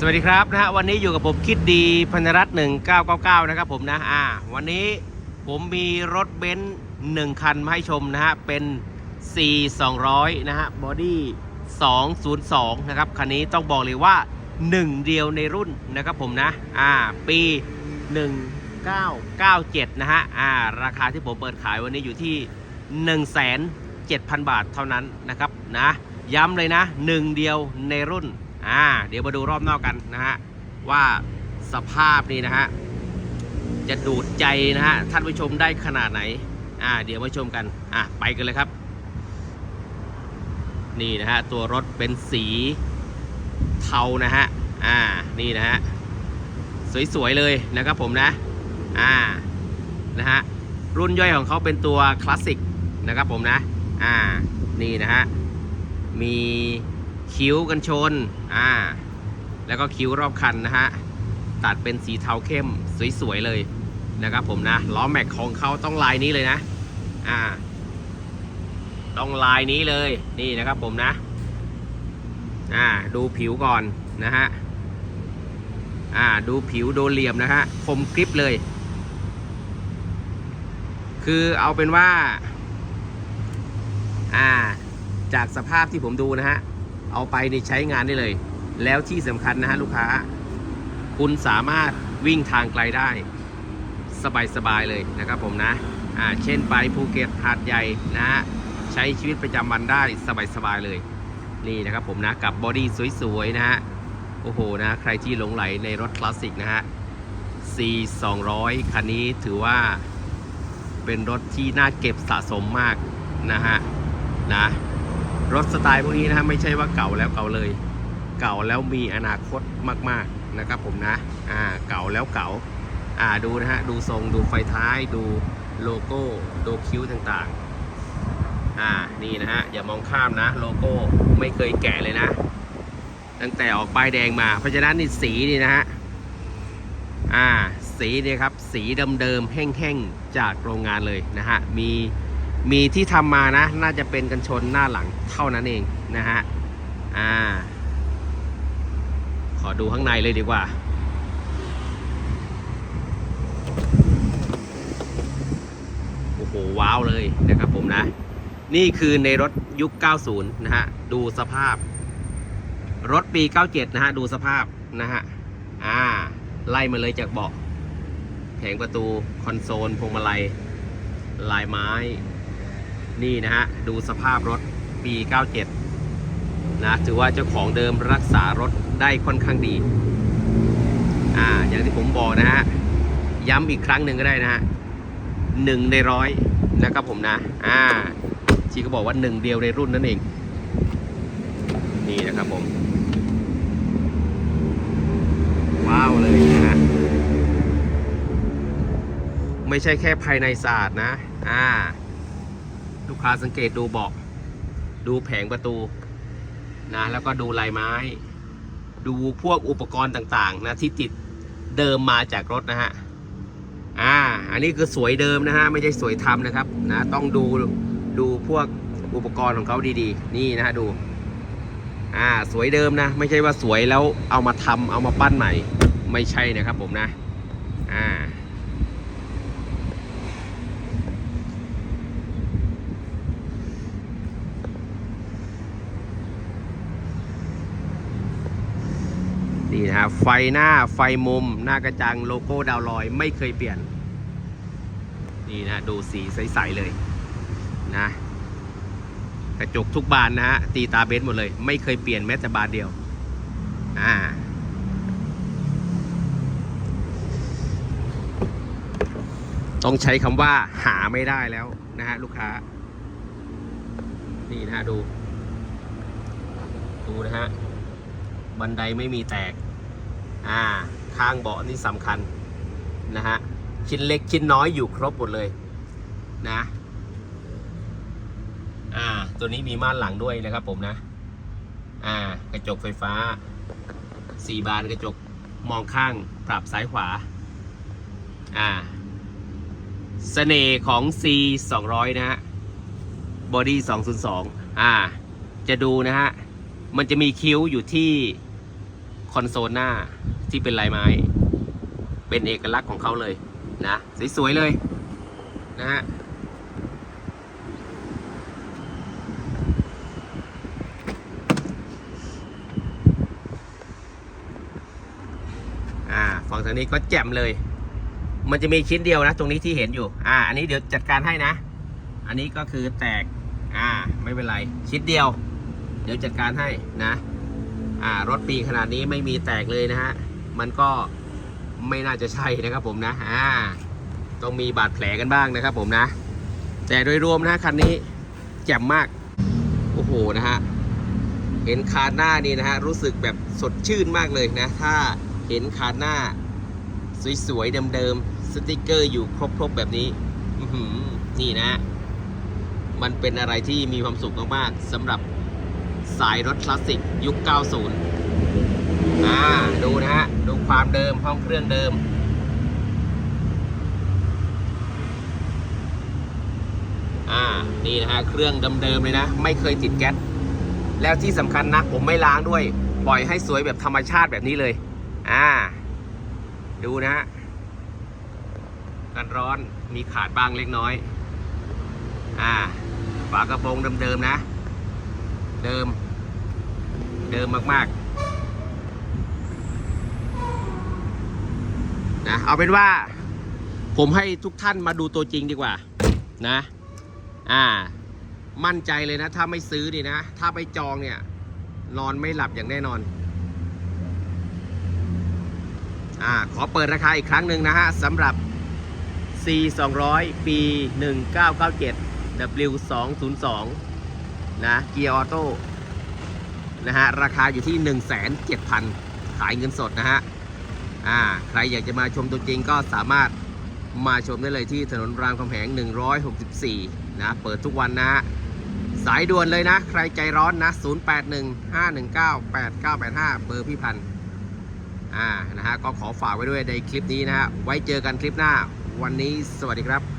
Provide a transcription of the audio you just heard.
สวัสดีครับนะฮะวันนี้อยู่กับผมคิดดีพันธรัตน์1999 นะครับผมนะอ่าวันนี้ผมมีรถเบนซ์หนึ่งคันมาให้ชมนะฮะเป็น C 200 นะฮะบอดี้202 นะครับคันนี้ต้องบอกเลยว่า 1 เดียวในรุ่นนะครับผมนะอ่าปี 1997 นะฮะอ่าราคาที่ผมเปิดขายวันนี้อยู่ที่ 1 7 0 0 0 บาทเท่านั้นนะครับนะย้ำเลยนะ 1 เดียวในรุ่น อ่าเดี๋ยวมาดูรอบนอกกันนะฮะว่าสภาพนี่นะฮะจะดูดใจนะฮะท่านผู้ชมได้ขนาดไหนอ่าเดี๋ยวมาชมกันอะไปกันเลยครับ นี่นะฮะตัวรถเป็นสีเทานะฮะอ่านี่นะฮะสวยๆเลยนะครับผมนะอ่านะฮะรุ่นย่อยของเขาเป็นตัวคลาสสิกนะครับผมนะอ่านี่นะฮะมี คิ้วกันชน อ่า แล้วก็คิ้วรอบคันนะฮะ ตัดเป็นสีเทาเข้มสวยๆเลยนะครับผมนะ ล้อแม็กของเขาต้องลายนี้เลยนะ อ่า ต้องลายนี้เลย นี่นะครับผมนะ อ่า ดูผิวก่อนนะฮะ อ่า ดูผิวโดเหลี่ยมนะฮะ คมกริบเลย คือเอาเป็นว่า อ่า จากสภาพที่ผมดูนะฮะ เอาไปในใช้งานได้เลย แล้วที่สำคัญนะฮะลูกค้า คุณสามารถวิ่งทางไกลได้ สบายๆเลยนะครับผมนะอ่าเช่นไปภูเก็ตหาดใหญ่นะฮะใช้ชีวิตประจำวันได้สบายๆเลย นี่นะครับผมนะ กับบอดี้สวยๆนะฮะโอ้โหนะใครที่หลงไหลในรถคลาสสิกนะฮะ C 200คันนี้ถือว่าเป็นรถที่น่าเก็บสะสมมากนะฮะนะ รถสไตล์พวกนี้นะไม่ใช่ว่าเก่าแล้วเก่าเลย เก่าแล้วมีอนาคตมากๆนะครับผมนะอ่าเก่าแล้วเก่าอ่าดูนะฮะดูทรงดูไฟท้ายดูโลโก้ดูคิ้วต่างๆอ่านี่นะฮะอย่ามองข้ามนะโลโก้ไม่เคยแกะเลยนะ ตั้งแต่ออกป้ายแดงมา เพราะฉะนั้นนี่สีนี่นะฮะอ่าสีเนี่ยครับสีเดิมๆแห้งๆจากโรงงานเลยนะฮะมี มีที่ทำมานะ น่าจะเป็นกันชนหน้าหลังเท่านั้นเองนะฮะ อ่า ขอดูข้างในเลยดีกว่า โอ้โห ว้าวเลยนะครับผมนะ นี่คือในรถยุค 90 นะฮะ ดูสภาพ รถปี 97 นะฮะ ดูสภาพนะฮะ อ่า ไล่มาเลยจากเบาะแผงประตู คอนโซลพวงมาลัยลายไม้ นี่นะฮะ ดูสภาพรถปี 97 นะ ถือว่าเจ้าของเดิมรักษารถได้ค่อนข้างดี อ่า อย่างที่ผมบอกนะฮะ ย้ำอีกครั้งหนึ่งก็ได้นะฮะหนึ่งในร้อยนะครับผมนะ อ่า ชีก็บอกว่าหนึ่งเดียวในรุ่นนั่นเอง นี่นะครับผม ว้าวเลยนะฮะไม่ใช่แค่ภายในสะอาดนะ อ่า ลูกค้าสังเกตดูเบาะดูแผงประตูนะแล้วก็ดูลายไม้ ดูพวกอุปกรณ์ต่างๆนะที่ติดเดิมมาจากรถนะฮะอ่าอันนี้คือสวยเดิมนะฮะไม่ใช่สวยทำนะครับนะต้องดูดูพวกอุปกรณ์ของเขาดีๆ นี่นะฮะดูอ่าสวยเดิมนะ ไม่ใช่ว่าสวยแล้วเอามาทำเอามาปั้นใหม่ไม่ใช่นะครับผมนะอ่า นะไฟหน้าไฟมุม หน้ากระจังโลโก้ดาวลอย ไม่เคยเปลี่ยน นี่นะดูสีใส ๆ เลยนะกระจกทุกบานนะฮะตีตาเบนซ์หมดเลย ไม่เคยเปลี่ยนแม้แต่บานเดียวอ่าต้องใช้คำว่าหาไม่ได้แล้วนะฮะลูกค้า นี่นะฮะดู ดูนะฮะ บันไดไม่มีแตก อ่าข้างเบาะนี่สำคัญนะฮะชิ้นเล็กชิ้นน้อยอยู่ครบหมดเลยนะอ่าตัวนี้มีม่านหลังด้วยนะครับผมนะอ่ากระจกไฟฟ้าสี่บานกระจกมองข้างปรับซ้ายขวาอ่าเสน่ห์ของ C 200นะฮะบอดี้202อ่า จะดูนะฮะ มันจะมีคิ้วอยู่ที่คอนโซลหน้า ที่เป็นลายไม้ เป็นเอกลักษณ์ของเขาเลยนะสวยๆเลยนะฮะอ่าฝั่งทางนี้ก็แจ่มเลย มันจะมีชิ้นเดียวนะ ตรงนี้ที่เห็นอยู่ อ่า อันนี้เดี๋ยวจัดการให้นะ อันนี้ก็คือแตก อ่า ไม่เป็นไร ชิ้นเดียว เดี๋ยวจัดการให้นะ อ่า รถปีขนาดนี้ไม่มีแตกเลยนะฮะ มันก็ไม่น่าจะใช่นะครับผมนะอ่าต้องมีบาดแผลกันบ้างนะครับผมนะ แต่โดยรวมนะคันนี้แจ่มมาก โอ้โหนะฮะเห็นคานหน้านี่นะฮะรู้สึกแบบสดชื่นมากเลยนะ ถ้าเห็นคานหน้า สวยๆเดิมๆสติกเกอร์อยู่ครบๆแบบนี้นี่นะ มันเป็นอะไรที่มีความสุขมากๆสำหรับสายรถคลาสสิกยุค 90 อ่าดูนะฮะ ดูความเดิมห้องเครื่องเดิม อ่า นี่นะฮะ เครื่องเดิมๆเลยนะ ไม่เคยติดแก๊ส แล้วที่สำคัญนะ ผมไม่ล้างด้วย ปล่อยให้สวยแบบธรรมชาติแบบนี้เลย อ่า ดูนะฮะ กันร้อน มีขาดบ้างเล็กน้อย อ่า ฝากระโปรงเดิมๆนะ เดิม เดิมมากๆ นะ เอาเป็นว่า ผมให้ทุกท่านมาดูตัวจริงดีกว่า นะ อ่า มั่นใจเลยนะ ถ้าไม่ซื้อนี่นะ ถ้าไม่จองเนี่ย นอนไม่หลับอย่างแน่นอน อ่า ขอเปิดราคาอีกครั้งหนึ่งนะฮะสำหรับ C 200ปี 1997 W 202นะ เกียร์ออโต้นะฮะ ราคาอยู่ที่ 1,700 0 ขายเงินสดนะฮะ อ่าใครอยากจะมาชมตัวจริงก็สามารถมาชมได้เลยที่ถนนรามคำแหง 164 นะ เปิดทุกวันนะฮะสายด่วนเลยนะ ใครใจร้อนนะ 0815198985 เบอร์พี่พันธ์อ่า นะฮะ ก็ขอฝากไว้ด้วยในคลิปนี้นะฮะ ไว้เจอกันคลิปหน้า วันนี้สวัสดีครับ